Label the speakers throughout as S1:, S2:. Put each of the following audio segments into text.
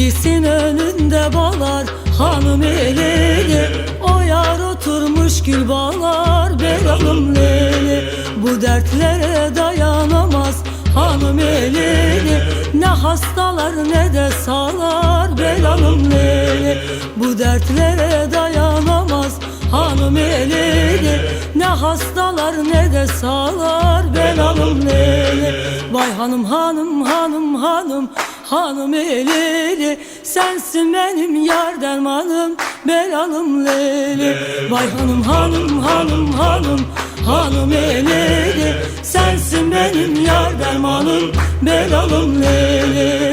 S1: Bitlis'in önünde bağlar hanım elini O yar oturmuş gül bağlar belalım leli Bu dertlere dayanamaz hanım elini Ne hastalar ne de sağlar belalım leli Bu dertlere dayanamaz hanım elini Ne hastalar ne de sağlar belalım leli Vay hanım hanım hanım hanım Hanım elili sensin benim yar dermanım belalım leli Vay hanım hanım hanım hanım hanım elili sensin benim yar dermanım belalım leli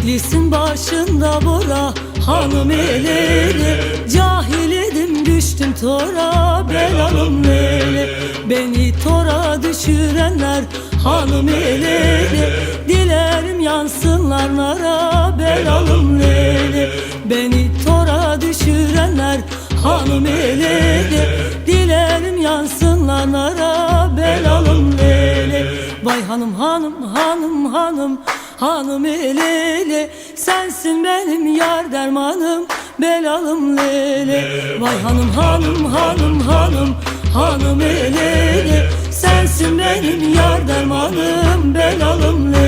S1: Bitlis'in başında bora hanım elini Cahil edim düştüm tora belalım leli Beni tora düşürenler hanım elini Dilerim yansınlar nara belalım leli Beni tora düşürenler hanım elini Dilerim yansınlar nara belalım leli Vay hanım hanım hanım hanım Hanım eleli sensin benim yar dermanım belalım leli Vay hanım hanım hanım hanım hanım eleli sensin benim yar dermanım belalım leli